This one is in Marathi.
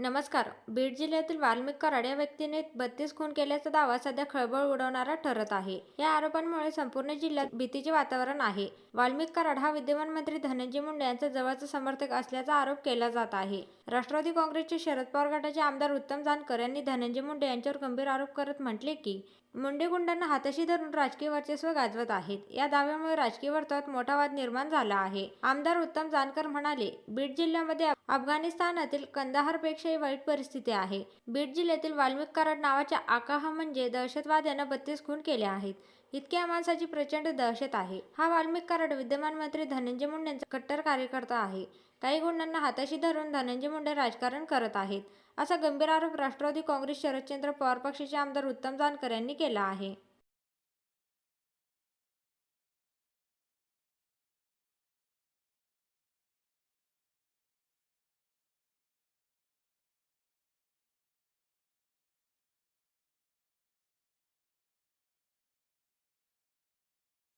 नमस्कार. बीड जिल्ह्यातील वाल्मिक कराड या व्यक्तीने बत्तीस खून केल्याचा दावा सध्या खळबळ उडवणारा ठरत आहे. या आरोपांमुळे संपूर्ण जिल्ह्यात भीतीचे वातावरण आहे. वाल्मिक कराड हा विद्यमान मंत्री धनंजय मुंडे यांचा जवळचा समर्थक असल्याचा आरोप केला जात आहे. राष्ट्रवादी काँग्रेसचे शरद पवार गटाचे आमदार उत्तम जानकर यांनी धनंजय मुंडे यांच्यावर गंभीर आरोप करत म्हटले की मुंडे गुंडांना हाताशी धरून राजकीय वर्चस्व गाजवत आहेत. या दाव्यामुळे राजकीय वर्तुळात मोठा वाद निर्माण झाला आहे. आमदार उत्तम जानकर म्हणाले बीड जिल्ह्यामध्ये अफगाणिस्तानातील अतिशय वाईट परिस्थिती आहे. बीड जिल्ह्यातील वाल्मिक कराड नावाच्या आकाहा म्हणजे दहशतवाद्यानं बत्तीस खून केले आहेत. इतक्या माणसाची प्रचंड दहशत आहे. हा वाल्मिक कराड विद्यमान मंत्री धनंजय मुंडेंचा कट्टर कार्यकर्ता आहे. काही गुंडांना हाताशी धरून धनंजय मुंडे राजकारण करत आहेत. असा गंभीर आरोप राष्ट्रवादी काँग्रेस शरदचंद्र पवार पक्षाचे आमदार उत्तम जानकर यांनी केला आहे.